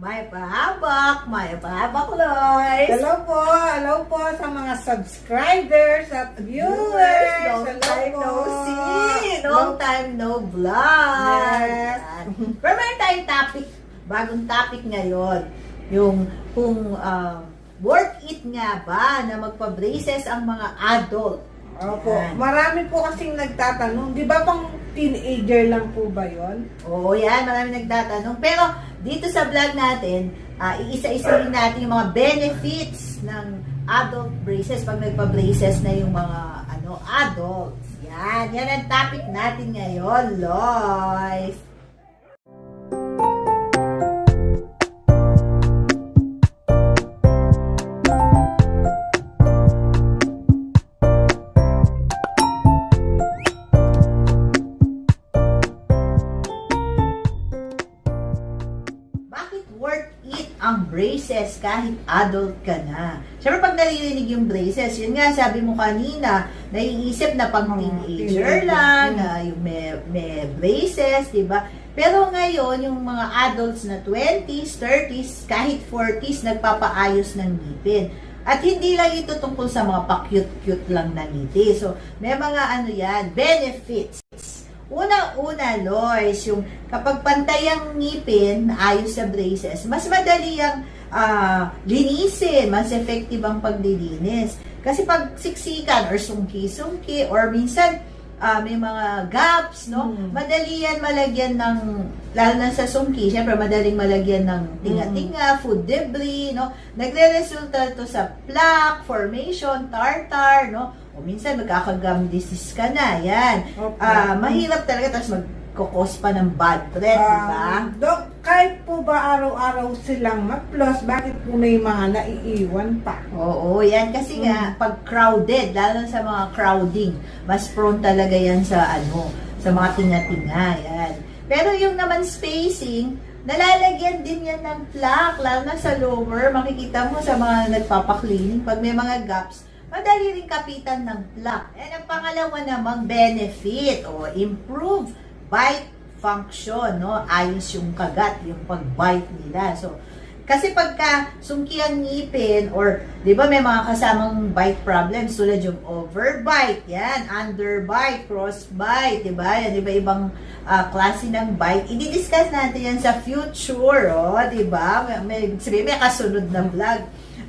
May pahabak, may pahabak, Lois. Hello po, hello po sa mga subscribers at viewers. Long Hello time po. no see. Long time no vlog. Yes. Pero meron tayong topic, bagong topic ngayon. Yung kung uh, worth it nga ba na magpa-braces ang mga adult. Opo, Yan. marami po kasing nagtatanong, di ba pang teenager lang po ba yon? Oo, yan. Marami nagtatanong. Pero dito sa vlog natin, ah, iisa-isa rin natin yung mga benefits ng adult braces pag nagpa-braces na yung mga ano adults. Yan. Yan ang topic natin ngayon, Lois. Braces kahit adult ka na? Siyempre pag naririnig yung braces, yun nga sabi mo kanina, naiisip na pang teenager lang, Mm. na yung may, may braces, di ba? Pero ngayon, yung mga adults na 20s, 30s, kahit 40s, nagpapaayos ng ngipin. At hindi lang ito tungkol sa mga pa-cute-cute lang na ngiti. So, may mga ano yan, benefits. Unang-una, Lois, yung kapag pantay ang ngipin, ayos sa braces, mas madali ang ah, linisin, mas effective ang paglilinis. Kasi pag siksikan or sungki-sungki or minsan ah, may mga gaps, no? Mm. Madali yan malagyan ng, lalo na sa sungki, syempre madaling malagyan ng tinga-tinga, food debris, no? Nagre-resulta to sa plaque, formation, tartar, no? O minsan magkakagum disease ka na, yan. Opo. Ah, mahirap talaga tapos magkukos pa ng bad breath, di ba? Ah, Dok, kahit po ba araw-araw silang mag-plus, bakit po may mga naiiwan pa? Oo, yan kasi nga pag crowded, lalo sa mga crowding, mas prone talaga yan sa ano, sa mga tinga-tinga, yan. Pero yung naman spacing, nalalagyan din yan ng plaque, lalo na sa lower, makikita mo sa mga nagpapaklining, pag may mga gaps, madali rin kapitan ng plaque. And ang pangalawa namang benefit o improve bite function, no? Ayos yung kagat, yung pag-bite nila. So, kasi pagka sungki ang ngipin or 'di ba may mga kasamang bite problems tulad yung overbite, yan, underbite, crossbite, 'di ba? Yan iba-ibang ah, klase ng bite. I-discuss natin yan sa future, oh, 'di ba? May, may sabi may kasunod na vlog.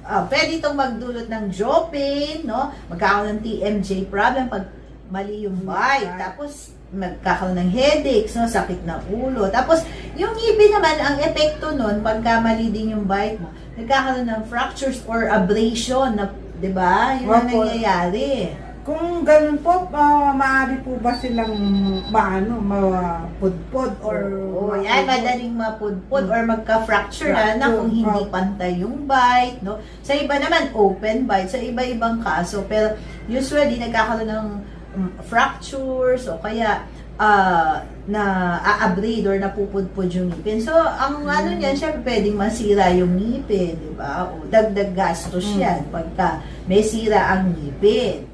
Ah, pwede itong magdulot ng jaw pain, no? Magkakaroon ng TMJ problem pag mali yung bite. Tapos, magkakaroon ng headaches, no? sakit ng ulo. Tapos, yung ngipin naman, ang epekto nun, pagka mali din yung bite mo, nagkakaroon ng fractures or abrasion, na, di ba? Yun ang nangyayari. Kung ganun po, ah, maaari po ba silang maano, mapudpod or... Oo, yan, madaling mapudpud or magka-fracture na, na kung hindi pantay yung bite, no? Sa iba naman, open bite, sa iba-ibang kaso. Pero usually, nagkakaroon ng um, fractures o kaya ah, na aabrade or napupudpud yung ngipin. So, ang ano niyan, syempre pwedeng masira yung ngipin, di ba? O dagdag gastos Mm. yan pagka may sira ang ngipin.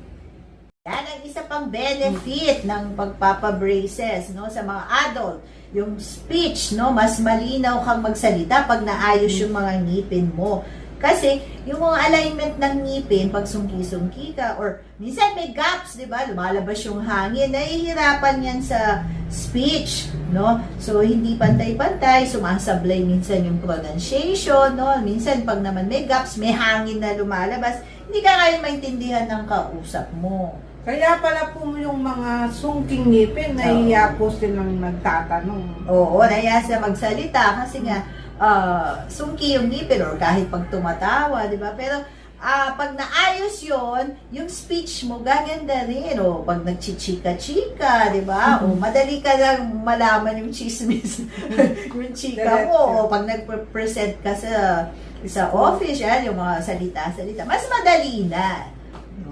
Yan ang isa pang benefit ng pagpapabraces no sa mga adult. Yung speech, no, mas malinaw kang magsalita pag naayos yung mga ngipin mo. Kasi yung mga alignment ng ngipin, pag sungki-sungki ka, or minsan may gaps, di ba? Lumalabas yung hangin, nahihirapan yan sa speech, no? So, hindi pantay-pantay, sumasablay minsan yung pronunciation, no? Minsan, pag naman may gaps, may hangin na lumalabas, hindi ka kaya maintindihan ng kausap mo. Kaya pala po yung mga sungking ngipin, nahiya po silang nagtatanong. Oo, naya siya magsalita kasi nga ah, sungki yung ngipin or kahit pag tumatawa, di ba? Pero ah, pag naayos yon yung speech mo gaganda rin. O pag nagchichika-chika, di ba? O madali ka lang malaman yung chismis, yung chika mo. O pag nag-present ka sa sa office, yan, yung mga salita-salita, mas madali na.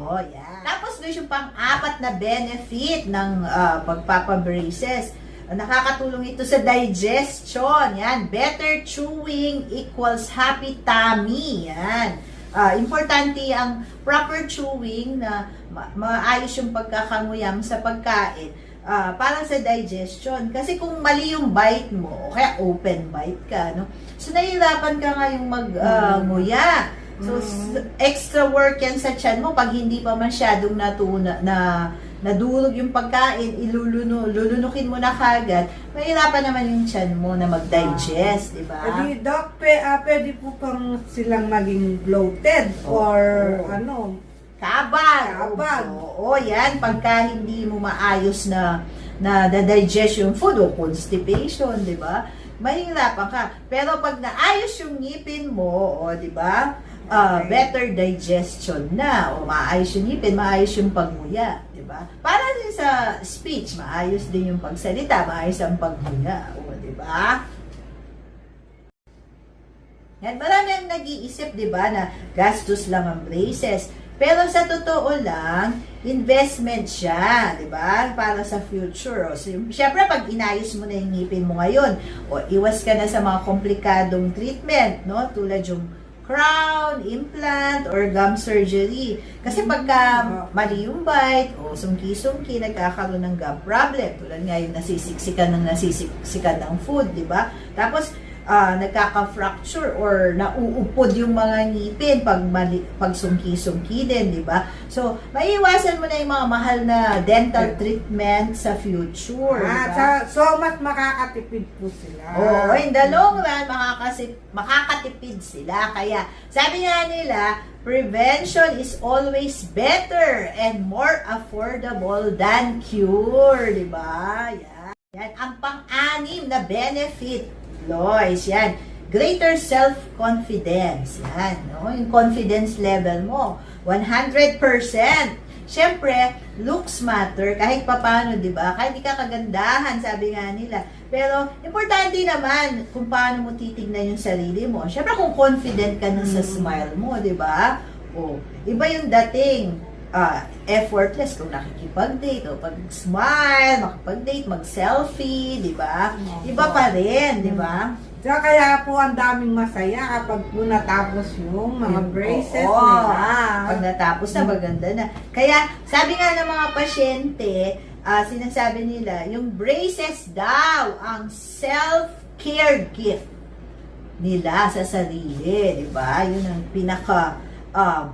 Oh, yan. Tapos doon yung pang-apat na benefit ng ah, pagpapabraces. Nakakatulong ito sa digestion. Yan. Better chewing equals happy tummy. Yan. Ah, importante ang proper chewing na ma- maayos yung pagkakanguyam sa pagkain ah, para sa digestion. Kasi kung mali yung bite mo, o kaya open bite ka, no? So, nahihirapan ka nga yung mag-nguya. so, s- extra work yan sa tiyan mo pag hindi pa masyadong natuna, na nadulog yung pagkain, iluluno, lulunukin mo na kagad, mahirapan naman yung tiyan mo na mag-digest, di ba? Pwede, Doc, pe, ah, pwede po pang silang maging bloated or Oo. ano. Kabag. Kabag. Oo, yan. Pagka hindi mo maayos na na digest yung food o constipation, di ba? Mahirapan ka. Pero pag naayos yung ngipin mo, o di ba? Okay. better digestion na. O maayos yung ngipin, maayos yung pagmuya. Di ba? Para din sa speech, maayos din yung pagsalita, maayos ang pagmuya. O, di ba? Yan, marami ang nag-iisip, di ba, na gastos lang ang braces. Pero sa totoo lang, investment siya, di ba, para sa future. O, so, Siyempre, pag inayos mo na yung ngipin mo ngayon, o iwas ka na sa mga komplikadong treatment, no? Tulad yung crown, implant, or gum surgery. Kasi pagka mali yung bite, o sungki-sungki, nagkakaroon ng gum problem. Tulad nga yung nasisiksikan ng nasisiksikan ng food, di ba? Tapos, ah, nagkaka-fracture or nauupod yung mga ngipin pag, mali, pag sungki-sungki din, di ba? So, maiiwasan mo na yung mga mahal na dental treatment sa future, Ah, ba? sa, so, mas makakatipid po sila. Oo, in the long run, makakasip, makakatipid sila. Kaya, sabi nga nila, prevention is always better and more affordable than cure, di ba? Yan. Yan. Ang pang-anim na benefit, Lois, yan. Greater self-confidence. Yan, no? Yung confidence level mo. 100%. Siyempre, looks matter kahit papano, di ba? Kahit di ka kagandahan, sabi nga nila. Pero, importante naman kung paano mo titignan yung sarili mo. Siyempre, kung confident ka na sa Mm. smile mo, di ba? O, iba yung dating ah, effortless kung nakikipag-date o pag-smile, makipag-date, mag-selfie, di ba? Iba pa rin, di ba? So, kaya po ang daming masaya kapag po natapos yung mga Yung- braces oo. nila. Pag natapos na, maganda na. Kaya, sabi nga ng mga pasyente, ah, sinasabi nila, yung braces daw ang self-care gift nila sa sarili, di ba? Yun ang pinaka ah,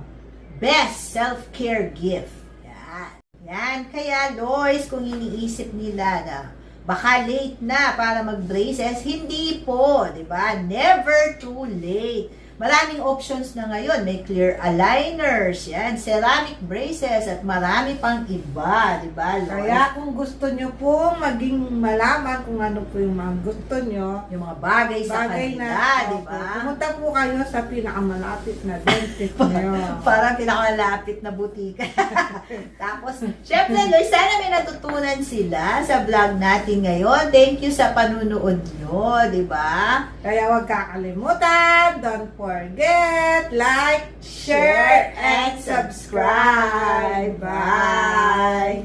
best self-care gift. Yan. Yan. Kaya, Lois, kung iniisip nila na baka late na para mag-braces, hindi po, di ba? Never too late. Maraming options na ngayon. May clear aligners, yan, ceramic braces, at marami pang iba, di ba? Kaya kung gusto nyo po maging malaman kung ano po yung mga gusto nyo, yung mga bagay sa bagay kanila, na, di ba? pumunta po kayo sa pinakamalapit na dentist nyo. Parang pinakamalapit na butika. Tapos, syempre, Loy, sana may natutunan sila sa vlog natin ngayon. Thank you sa panunood nyo, di ba? Kaya huwag kakalimutan, don't forget, like, share, and subscribe. Bye!